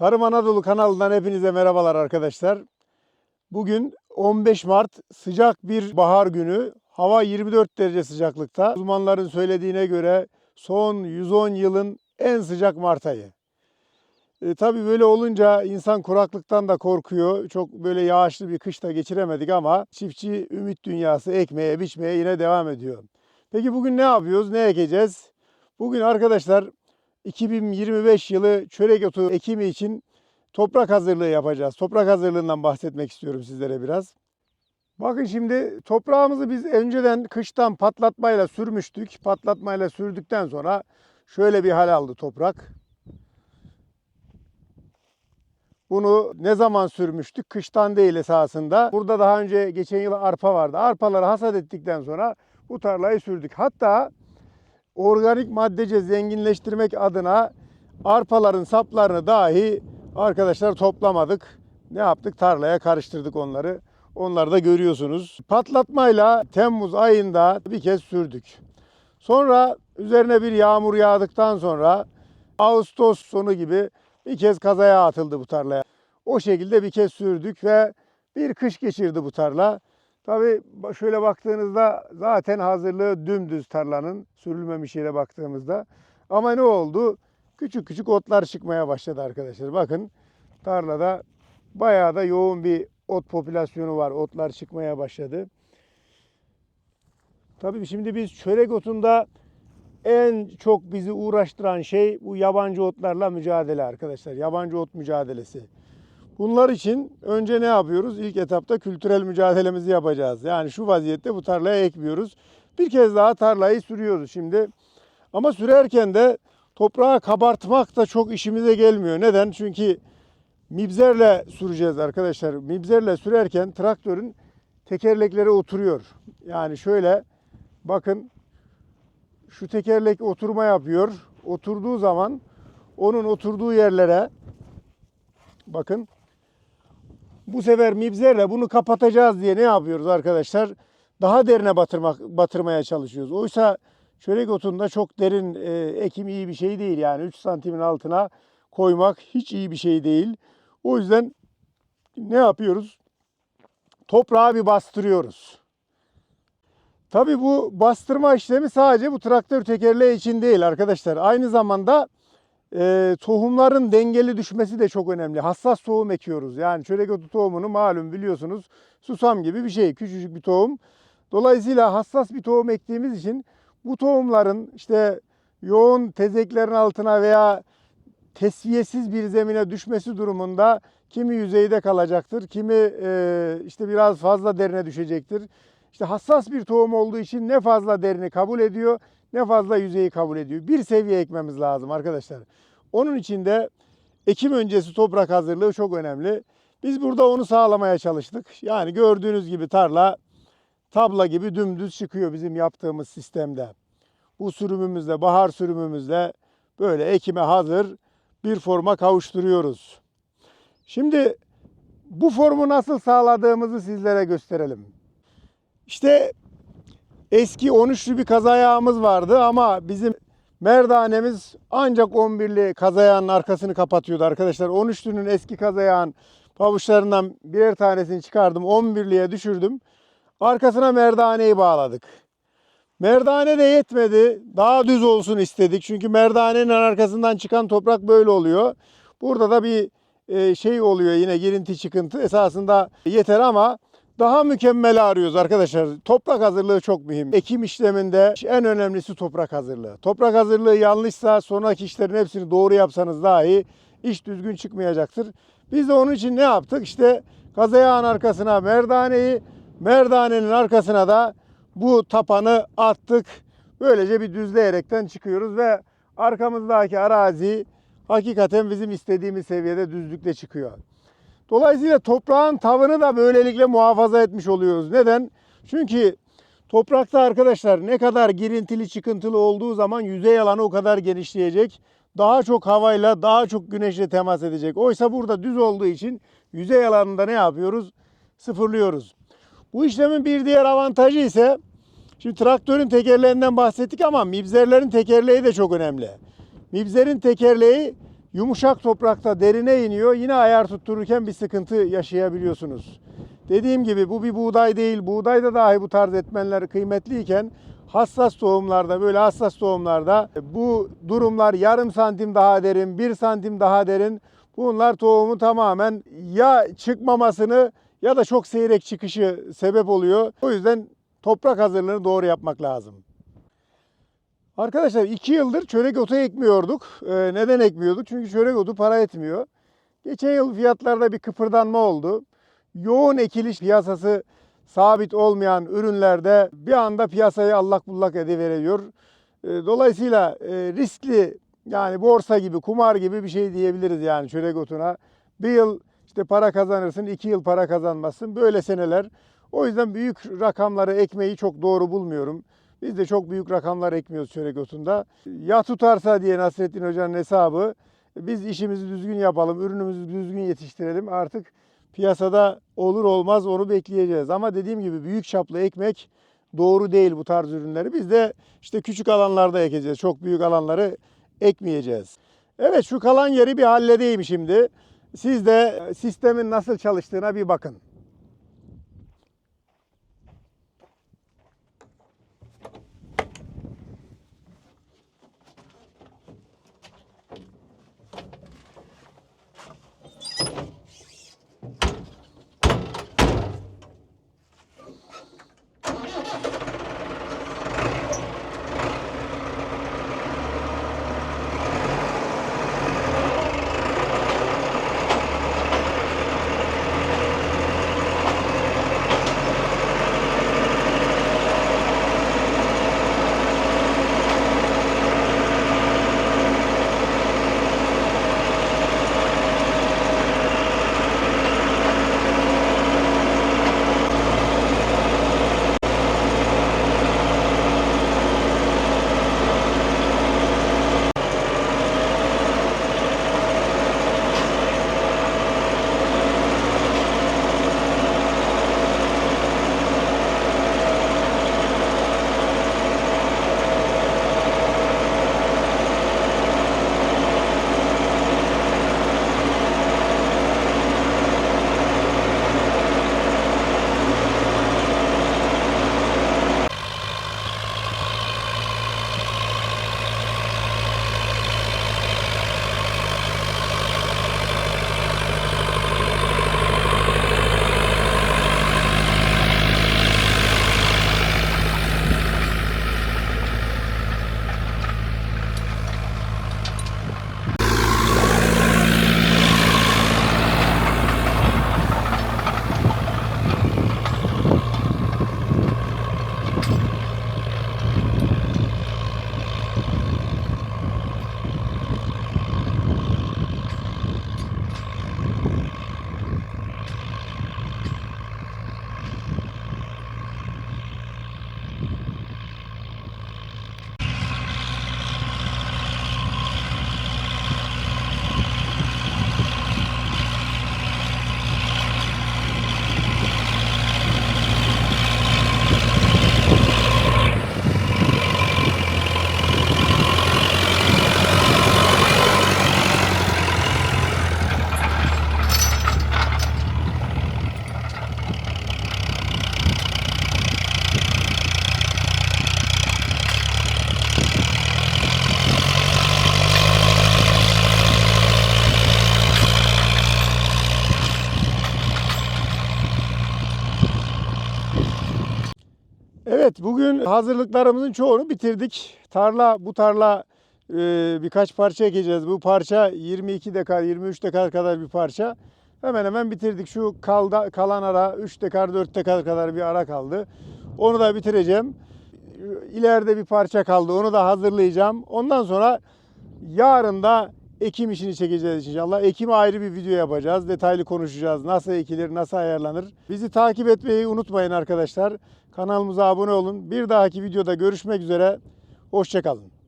Tarım Anadolu kanalından hepinize merhabalar arkadaşlar. Bugün 15 Mart sıcak bir bahar günü. Hava 24 derece sıcaklıkta. Uzmanların söylediğine göre son 110 yılın en sıcak Mart ayı. E, tabii böyle olunca insan kuraklıktan da korkuyor. Çok böyle yağışlı bir kış da geçiremedik ama çiftçi ümit dünyası ekmeye biçmeye yine devam ediyor. Peki bugün ne yapıyoruz? Ne ekeceğiz? Bugün arkadaşlar 2025 yılı çörek otu ekimi için toprak hazırlığı yapacağız. Toprak hazırlığından bahsetmek istiyorum sizlere biraz. Bakın şimdi toprağımızı biz önceden kıştan patlatmayla sürmüştük. Patlatmayla sürdükten sonra şöyle bir hal aldı toprak. Bunu ne zaman sürmüştük? Kıştan değil esasında. Burada daha önce geçen yıl arpa vardı. Arpaları hasat ettikten sonra bu tarlayı sürdük. Hatta organik maddece zenginleştirmek adına arpaların saplarını dahi arkadaşlar toplamadık. Ne yaptık? Tarlaya karıştırdık onları. Onları da görüyorsunuz. Patlatmayla Temmuz ayında bir kez sürdük. Sonra üzerine bir yağmur yağdıktan sonra Ağustos sonu gibi bir kez kazaya atıldı bu tarlaya. O şekilde bir kez sürdük ve bir kış geçirdi bu tarla. Tabii şöyle baktığınızda zaten hazırlığı dümdüz tarlanın sürülmemiş yere baktığımızda. Ama ne oldu? Küçük küçük otlar çıkmaya başladı arkadaşlar. Bakın tarlada bayağı da yoğun bir ot popülasyonu var. Otlar çıkmaya başladı. Tabii şimdi biz çörek otunda en çok bizi uğraştıran şey bu yabancı otlarla mücadele arkadaşlar. Yabancı ot mücadelesi. Bunlar için önce ne yapıyoruz? İlk etapta kültürel mücadelemizi yapacağız. Yani şu vaziyette bu tarlaya ekmiyoruz. Bir kez daha tarlayı sürüyoruz şimdi. Ama sürerken de toprağı kabartmak da çok işimize gelmiyor. Neden? Çünkü mibzerle süreceğiz arkadaşlar. Mibzerle sürerken traktörün tekerlekleri oturuyor. Yani şöyle bakın şu tekerlek oturma yapıyor. Oturduğu zaman onun oturduğu yerlere bakın bu sefer mibzerle bunu kapatacağız diye ne yapıyoruz arkadaşlar? Daha derine batırmak batırmaya çalışıyoruz. Oysa çörek otunda çok derin e, ekim iyi bir şey değil. Yani 3 santimin altına koymak hiç iyi bir şey değil. O yüzden ne yapıyoruz? Toprağı bir bastırıyoruz. Tabii bu bastırma işlemi sadece bu traktör tekerleği için değil arkadaşlar. Aynı zamanda e, tohumların dengeli düşmesi de çok önemli. Hassas tohum ekiyoruz. Yani çörek otu tohumunu malum biliyorsunuz susam gibi bir şey. Küçücük bir tohum. Dolayısıyla hassas bir tohum ektiğimiz için bu tohumların işte yoğun tezeklerin altına veya tesviyesiz bir zemine düşmesi durumunda kimi yüzeyde kalacaktır, kimi e, işte biraz fazla derine düşecektir. İşte hassas bir tohum olduğu için ne fazla derini kabul ediyor, ne fazla yüzeyi kabul ediyor. Bir seviye ekmemiz lazım arkadaşlar. Onun için de ekim öncesi toprak hazırlığı çok önemli. Biz burada onu sağlamaya çalıştık. Yani gördüğünüz gibi tarla tabla gibi dümdüz çıkıyor bizim yaptığımız sistemde. Bu sürümümüzle, bahar sürümümüzle böyle ekime hazır bir forma kavuşturuyoruz. Şimdi bu formu nasıl sağladığımızı sizlere gösterelim. İşte eski 13'lü bir kazayağımız vardı ama bizim merdanemiz ancak 11'li kazayağın arkasını kapatıyordu arkadaşlar. 13'lünün eski kazayağın pabuçlarından birer tanesini çıkardım. 11'liye düşürdüm. Arkasına merdaneyi bağladık. Merdane de yetmedi. Daha düz olsun istedik. Çünkü merdanenin arkasından çıkan toprak böyle oluyor. Burada da bir e, şey oluyor yine girinti çıkıntı. Esasında yeter ama daha mükemmel arıyoruz arkadaşlar. Toprak hazırlığı çok mühim. Ekim işleminde en önemlisi toprak hazırlığı. Toprak hazırlığı yanlışsa sonraki işlerin hepsini doğru yapsanız dahi iş düzgün çıkmayacaktır. Biz de onun için ne yaptık? İşte kazayağın arkasına merdaneyi, merdanenin arkasına da bu tapanı attık. Böylece bir düzleyerekten çıkıyoruz ve arkamızdaki arazi hakikaten bizim istediğimiz seviyede düzlükle çıkıyor. Dolayısıyla toprağın tavını da böylelikle muhafaza etmiş oluyoruz. Neden? Çünkü toprakta arkadaşlar ne kadar girintili çıkıntılı olduğu zaman yüzey alanı o kadar genişleyecek. Daha çok havayla, daha çok güneşle temas edecek. Oysa burada düz olduğu için yüzey alanında ne yapıyoruz? Sıfırlıyoruz. Bu işlemin bir diğer avantajı ise şimdi traktörün tekerleğinden bahsettik ama mibzerlerin tekerleği de çok önemli. Mibzerin tekerleği Yumuşak toprakta derine iniyor. Yine ayar tuttururken bir sıkıntı yaşayabiliyorsunuz. Dediğim gibi bu bir buğday değil. Buğdayda dahi bu tarz etmenler kıymetliyken hassas tohumlarda böyle hassas tohumlarda bu durumlar yarım santim daha derin, bir santim daha derin. Bunlar tohumu tamamen ya çıkmamasını ya da çok seyrek çıkışı sebep oluyor. O yüzden toprak hazırlığını doğru yapmak lazım. Arkadaşlar iki yıldır çörek otu ekmiyorduk. Ee, neden ekmiyorduk? Çünkü çörek otu para etmiyor. Geçen yıl fiyatlarda bir kıpırdanma oldu. Yoğun ekiliş piyasası sabit olmayan ürünlerde bir anda piyasayı allak bullak ediveriyor. Ee, Dolayısıyla e, riskli yani borsa gibi, kumar gibi bir şey diyebiliriz yani çörek otuna. Bir yıl işte para kazanırsın, iki yıl para kazanmazsın. Böyle seneler. O yüzden büyük rakamları ekmeyi çok doğru bulmuyorum. Biz de çok büyük rakamlar ekmiyoruz çörek otunda. Ya tutarsa diye Nasrettin Hoca'nın hesabı. Biz işimizi düzgün yapalım, ürünümüzü düzgün yetiştirelim. Artık piyasada olur olmaz onu bekleyeceğiz. Ama dediğim gibi büyük çaplı ekmek doğru değil bu tarz ürünleri. Biz de işte küçük alanlarda ekeceğiz. Çok büyük alanları ekmeyeceğiz. Evet şu kalan yeri bir halledeyim şimdi. Siz de sistemin nasıl çalıştığına bir bakın. Evet bugün hazırlıklarımızın çoğunu bitirdik. Tarla bu tarla e, birkaç parça ekeceğiz. Bu parça 22 dekar 23 dekar kadar bir parça. Hemen hemen bitirdik. Şu kalda, kalan ara 3 dekar 4 dekar kadar bir ara kaldı. Onu da bitireceğim. İleride bir parça kaldı. Onu da hazırlayacağım. Ondan sonra yarın da ekim işini çekeceğiz inşallah. Ekime ayrı bir video yapacağız. Detaylı konuşacağız. Nasıl ekilir, nasıl ayarlanır. Bizi takip etmeyi unutmayın arkadaşlar. Kanalımıza abone olun. Bir dahaki videoda görüşmek üzere. Hoşçakalın.